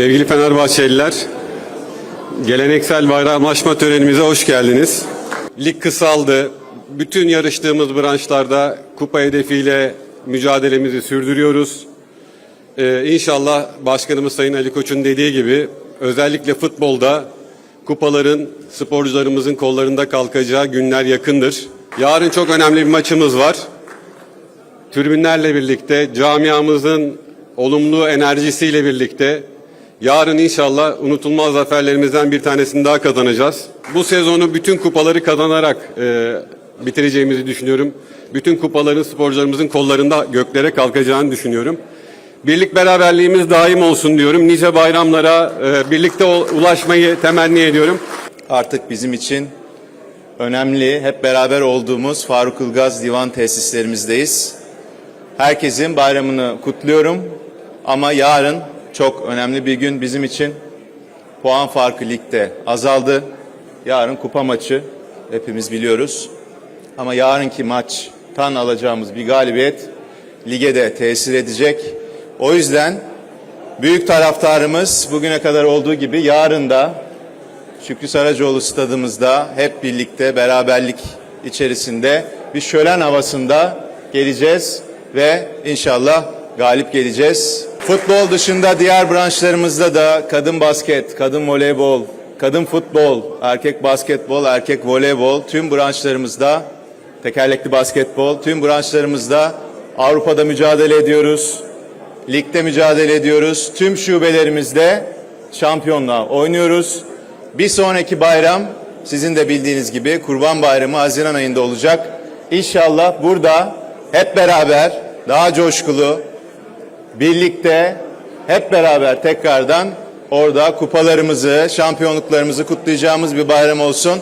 Sevgili Fenerbahçeliler, geleneksel bayramlaşma törenimize hoş geldiniz. Lig kısaldı. Bütün yarıştığımız branşlarda kupa hedefiyle mücadelemizi sürdürüyoruz. Ee, inşallah Başkanımız Sayın Ali Koç'un dediği gibi özellikle futbolda kupaların sporcularımızın kollarında kalkacağı günler yakındır. Yarın çok önemli bir maçımız var. Tribünlerle birlikte, camiamızın olumlu enerjisiyle birlikte yarın inşallah unutulmaz zaferlerimizden bir tanesini daha kazanacağız. Bu sezonu bütün kupaları kazanarak e, bitireceğimizi düşünüyorum. Bütün kupaların sporcularımızın kollarında göklere kalkacağını düşünüyorum. Birlik beraberliğimiz daim olsun diyorum. Nice bayramlara e, birlikte ulaşmayı temenni ediyorum. Artık bizim için önemli, hep beraber olduğumuz Faruk Ilgaz Divan tesislerimizdeyiz. Herkesin bayramını kutluyorum ama yarın çok önemli bir gün bizim için. Puan farkı ligde azaldı. Yarın kupa maçı hepimiz biliyoruz. Ama yarınki maçtan alacağımız bir galibiyet lige de tesir edecek. O yüzden büyük taraftarımız bugüne kadar olduğu gibi yarın da Şükrü Saracoğlu stadımızda hep birlikte beraberlik içerisinde bir şölen havasında geleceğiz ve inşallah galip geleceğiz. Futbol dışında diğer branşlarımızda da kadın basket, kadın voleybol, kadın futbol, erkek basketbol, erkek voleybol tüm branşlarımızda tekerlekli basketbol tüm branşlarımızda Avrupa'da mücadele ediyoruz. Ligde mücadele ediyoruz. Tüm şubelerimizde şampiyonluğa oynuyoruz. Bir sonraki bayram sizin de bildiğiniz gibi Kurban Bayramı Haziran ayında olacak. İnşallah burada hep beraber daha coşkulu, birlikte hep beraber tekrardan orada kupalarımızı, şampiyonluklarımızı kutlayacağımız bir bayram olsun.